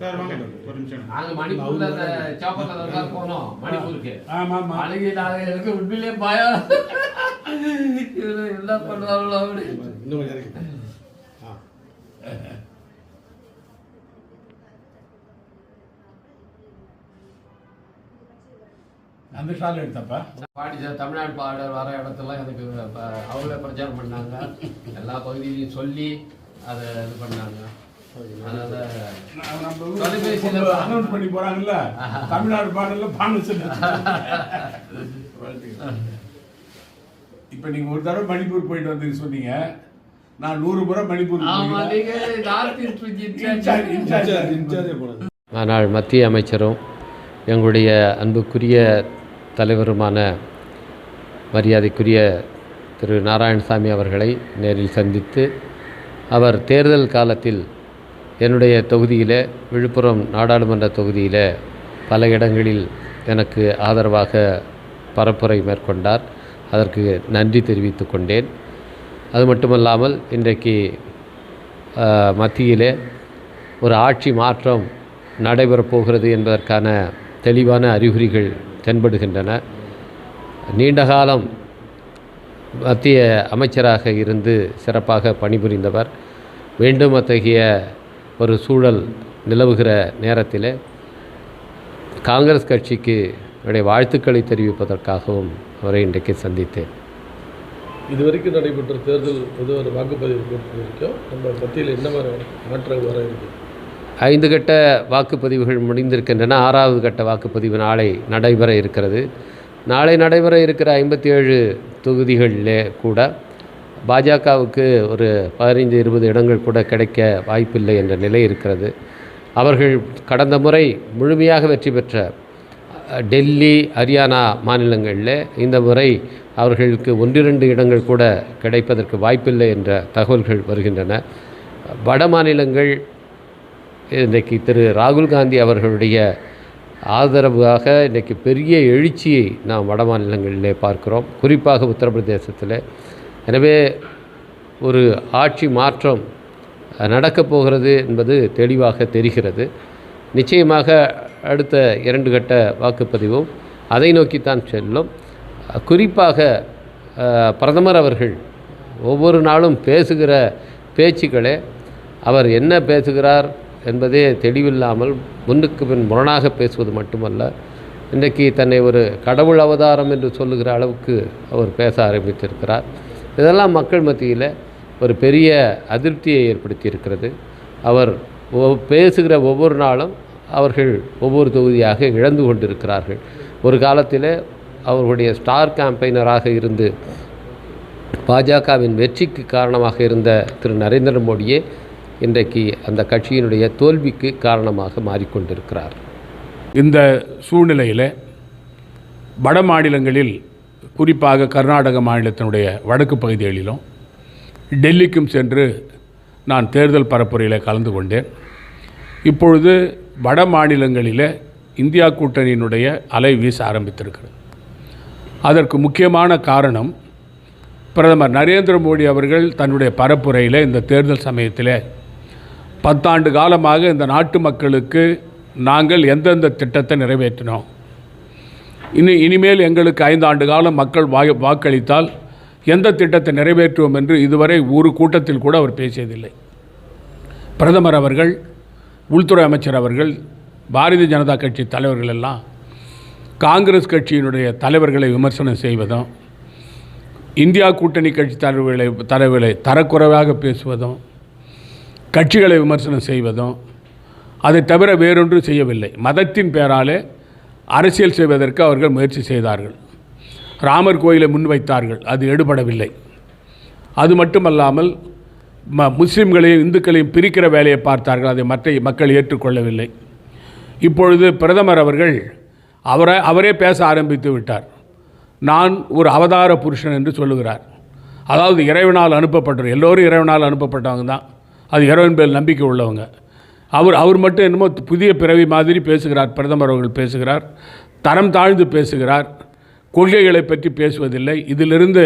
Sir வாங்க ஒரு நிமிஷம். நாங்க மணிப்பூர்ல அந்த சாப்பாடுல தான் போனோம். மணிப்பூருக்கு. ஆமா ஆமா. அழகி நாங்க எனக்கு உண்மையிலே பயம். என்ன பண்ணுவாங்களோ அப்படி. இன்னும் கொஞ்சம் இறக்கி. ஆ. அந்த ஷால் எடுத்தப்பா. பாடி தமிழ்நாடு பாடல் வர இடத்துல எனக்கு அவங்களே பிரச்சாரம் பண்ணாங்க. எல்லா பகுதியிலையும் சொல்லி அதை இது பண்ணாங்க. தொலைபேசியில ஊர்ல அனௌன்ஸ் பண்ணி போறாங்கல்ல தமிழ்நாடு பாடல்ல பாண்டு சொல்லி இப்ப நீங்க ஒரு தடவை மணிப்பூர் போயிட்டு வந்து சொன்னீங்க. நான் நூறு முறை மணிப்பூர் ஆனால் மத்திய அமைச்சரும் எங்களுடைய அன்புக்குரிய தலைவருமான மரியாதைக்குரிய திரு நாராயணசாமி அவர்களை நேரில் சந்தித்து அவர் தேர்தல் காலத்தில் என்னுடைய தொகுதியில் விழுப்புரம் நாடாளுமன்ற தொகுதியில் பல இடங்களில் எனக்கு ஆதரவாக பரப்புரை மேற்கொண்டார். அதற்கு நன்றி தெரிவித்து கொண்டேன். அது மட்டுமல்லாமல் இன்றைக்கு மத்தியிலே ஒரு ஆட்சி மாற்றம் நடைபெறப் போகிறது என்பதற்கான தெளிவான அறிகுறிகள் தென்படுகின்றன. நீண்ட காலம் மத்திய அமைச்சராக இருந்து சிறப்பாக பணிபுரிந்தவர். மீண்டும் அத்தகைய ஒரு சூழல் நிலவுகிற நேரத்தில் காங்கிரஸ் கட்சிக்கு என்னுடைய வாழ்த்துக்களை தெரிவிப்பதற்காகவும் அவரை இன்றைக்கு சந்தித்தேன். இதுவரைக்கும் நடைபெற்ற தேர்தல் பொது ஒரு வாக்குப்பதிவு வரைக்கும் நம்ம மத்தியில் என்ன மாற்றங்கள் வர இருக்கு? ஐந்து கட்ட வாக்குப்பதிவுகள் முடிந்திருக்கின்றன. ஆறாவது கட்ட வாக்குப்பதிவு நாளை நடைபெற இருக்கிறது. நாளை நடைபெற இருக்கிற ஐம்பத்தி ஏழு தொகுதிகளிலே கூட பாஜகவுக்கு ஒரு பதினைந்து இருபது இடங்கள் கூட கிடைக்க வாய்ப்பில்லை என்ற நிலை இருக்கிறது. அவர்கள் கடந்த முறை முழுமையாக வெற்றி பெற்ற டெல்லி ஹரியானா மாநிலங்களில் இந்த முறை அவர்களுக்கு ஒன்றிரண்டு இடங்கள் கூட கிடைப்பதற்கு வாய்ப்பில்லை என்ற தகவல்கள் வருகின்றன. வட மாநிலங்கள் இன்றைக்கு திரு. ராகுல் காந்தி அவர்களுடைய ஆதரவாக இன்றைக்கு பெரிய எழுச்சியை நாம் வட மாநிலங்களிலே பார்க்கிறோம். குறிப்பாக உத்தரப்பிரதேசத்தில். எனவே ஒரு ஆட்சி மாற்றம் நடக்கப் போகிறது என்பது தெளிவாக தெரிகிறது. நிச்சயமாக அடுத்த இரண்டு கட்ட வாக்குப்பதிவும் அதை நோக்கித்தான் செல்லும். குறிப்பாக பிரதமர் அவர்கள் ஒவ்வொரு நாளும் பேசுகிற பேச்சுக்களே அவர் என்ன பேசுகிறார் என்பதே தெளிவில்லாமல் முன்னுக்கு பின் முரணாக பேசுவது மட்டுமல்ல இன்றைக்கு தன்னை ஒரு கடவுள் அவதாரம் என்று சொல்லுகிற அளவுக்கு அவர் பேச ஆரம்பித்திருக்கிறார். இதெல்லாம் மக்கள் மத்தியில் ஒரு பெரிய அதிருப்தியை ஏற்படுத்தி இருக்கிறது அவர் ஒ- பேசுகிற ஒவ்வொரு நாளும் அவர்கள் ஒவ்வொரு தொகுதியாக இழந்து கொண்டிருக்கிறார்கள். ஒரு காலத்தில் அவர்களுடைய ஸ்டார் கேம்பெயினராக இருந்து பாஜகவின் வெற்றிக்கு காரணமாக இருந்த திரு நரேந்திர மோடியே இன்றைக்கு அந்த கட்சியினுடைய தோல்விக்கு காரணமாக மாறிக்கொண்டிருக்கிறார். இந்த சூழ்நிலையில் வட மாநிலங்களில் குறிப்பாக கர்நாடக மாநிலத்தினுடைய வடக்கு பகுதிகளிலும் டெல்லிக்கும் சென்று நான் தேர்தல் பரப்புரையில் கலந்து கொண்டேன். இப்பொழுது வட மாநிலங்களில் இந்தியா கூட்டணியினுடைய அலை வீச ஆரம்பித்திருக்கிறது. அதற்கு முக்கியமான காரணம் பிரதமர் நரேந்திர மோடி அவர்கள் தன்னுடைய பரப்புரையில் இந்த தேர்தல் சமயத்தில் பத்தாண்டு காலமாக இந்த நாட்டு மக்களுக்கு நாங்கள் எந்தெந்த திட்டத்தை நிறைவேற்றினோம் இனி இனிமேல் எங்களுக்கு ஐந்து ஆண்டு காலம் மக்கள் வாய் வாக்களித்தால் எந்த திட்டத்தை நிறைவேற்றுவோம் என்று இதுவரை ஒரு கூட்டத்தில் கூட அவர் பேசியதில்லை. பிரதமர் அவர்கள் உள்துறை அமைச்சர் அவர்கள் பாரதிய ஜனதா கட்சி தலைவர்கள் எல்லாம் காங்கிரஸ் கட்சியினுடைய தலைவர்களை விமர்சனம் செய்வதும் இந்தியா கூட்டணி கட்சி தலைவர்களை தலைவர்களை தரக்குறைவாக பேசுவதும் கட்சிகளை விமர்சனம் செய்வதும் அதை தவிர வேறொன்றும் செய்யவில்லை. மதத்தின் பேராலே அரசியல் செய்வதற்கு அவர்கள் முயற்சி செய்தார்கள். ராமர் கோயிலை முன்வைத்தார்கள். அது எடுபடவில்லை. அது மட்டுமல்லாமல் ம முஸ்லீம்களையும் இந்துக்களையும் பிரிக்கிற வேலையை பார்த்தார்கள். அதை மற்ற மக்கள் ஏற்றுக்கொள்ளவில்லை. இப்பொழுது பிரதமர் அவர்கள் அவரை அவரே பேச ஆரம்பித்து விட்டார். நான் ஒரு அவதார புருஷன் என்று சொல்லுகிறார். அதாவது இறைவனால் அனுப்பப்பட்டவர் எல்லோரும் இறைவனால் அனுப்பப்பட்டவங்க தான். அது இறைவன் பேர் நம்பிக்கை உள்ளவங்க. அவர் அவர் மட்டும் என்னமோ புதிய பிறவி மாதிரி பேசுகிறார் பிரதமர் அவர்கள் பேசுகிறார் தரம் தாழ்ந்து பேசுகிறார் கொள்கைகளை பற்றி பேசுவதில்லை. இதிலிருந்து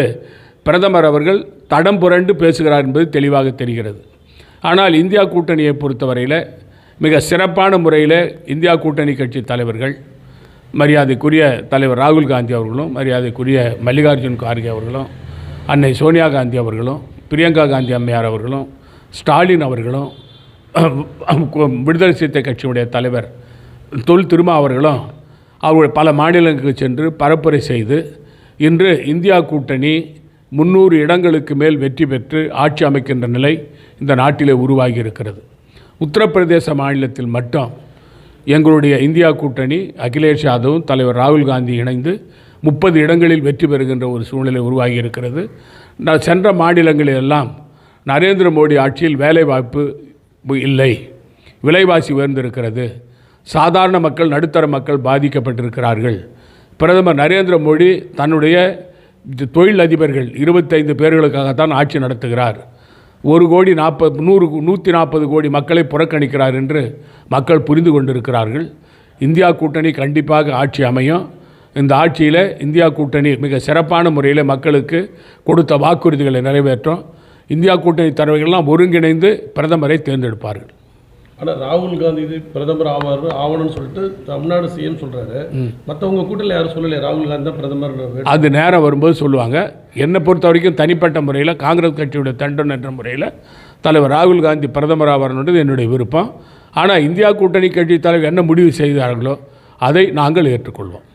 பிரதமர் அவர்கள் தடம் புரண்டு பேசுகிறார் என்பது தெளிவாக தெரிகிறது. ஆனால் இந்தியா கூட்டணியை பொறுத்தவரையில் மிக சிறப்பான முறையில் இந்தியா கூட்டணி கட்சி தலைவர்கள் மரியாதைக்குரிய தலைவர் ராகுல் காந்தி அவர்களும் மரியாதைக்குரிய மல்லிகார்ஜுன் கார்கே அவர்களும் அன்னை சோனியா காந்தி அவர்களும் பிரியங்கா காந்தி அம்மையார் அவர்களும் ஸ்டாலின் அவர்களும் விடுதலை சிறுத்தை கட்சியுடைய தலைவர் தொல் திருமா அவர்களும் அவர்கள் பல மாநிலங்களுக்கு சென்று பரப்புரை செய்து இன்று இந்தியா கூட்டணி முந்நூறு இடங்களுக்கு மேல் வெற்றி பெற்று ஆட்சி அமைக்கின்ற நிலை இந்த நாட்டிலே உருவாகி இருக்கிறது. உத்தரப்பிரதேச மாநிலத்தில் மட்டும் எங்களுடைய இந்தியா கூட்டணி அகிலேஷ் யாதவும் தலைவர் ராகுல் காந்தி இணைந்து முப்பது இடங்களில் வெற்றி பெறுகின்ற ஒரு சூழ்நிலை உருவாகி இருக்கிறது. நான் சென்ற மாநிலங்களிலெல்லாம் நரேந்திர மோடி ஆட்சியில் வேலைவாய்ப்பு இல்லை. விலைவாசி உயர்ந்திருக்கிறது. சாதாரண மக்கள் நடுத்தர மக்கள் பாதிக்கப்பட்டிருக்கிறார்கள். பிரதமர் நரேந்திர மோடி தன்னுடைய தொழில் அதிபர்கள் இருபத்தைந்து பேர்களுக்காகத்தான் ஆட்சி நடத்துகிறார். ஒரு கோடி நாற்பது நூறு நூற்றி நாற்பது கோடி மக்களை புறக்கணிக்கிறார் என்று மக்கள் புரிந்து கொண்டிருக்கிறார்கள். இந்தியா கூட்டணி கண்டிப்பாக ஆட்சி அமையும். இந்த ஆட்சியில் இந்தியா கூட்டணி மிக சிறப்பான முறையில் மக்களுக்கு கொடுத்த வாக்குறுதிகளை நிறைவேற்றும். இந்தியா கூட்டணி தலைவர்கள்லாம் ஒருங்கிணைந்து பிரதமரை தேர்ந்தெடுப்பார்கள். ஆனால் ராகுல் காந்தி இது பிரதமர் ஆவார் ஆவணும்னு சொல்லிட்டு தமிழ்நாடு சிஎம் சொல்றாரு. மற்றவங்க கூட்டத்தில் யாரும் சொல்லலையே ராகுல் காந்தி தான் பிரதமர். அது நேரம் வரும்போது சொல்லுவாங்க. என்னை பொறுத்த வரைக்கும் தனிப்பட்ட முறையில் காங்கிரஸ் கட்சியுடைய தண்டன் என்ற முறையில் தலைவர் ராகுல் காந்தி பிரதமர் ஆவார்ன்றது என்னுடைய விருப்பம். ஆனால் இந்தியா கூட்டணி கட்சி தலைவர் என்ன முடிவு செய்தார்களோ அதை நாங்கள் ஏற்றுக்கொள்வோம்.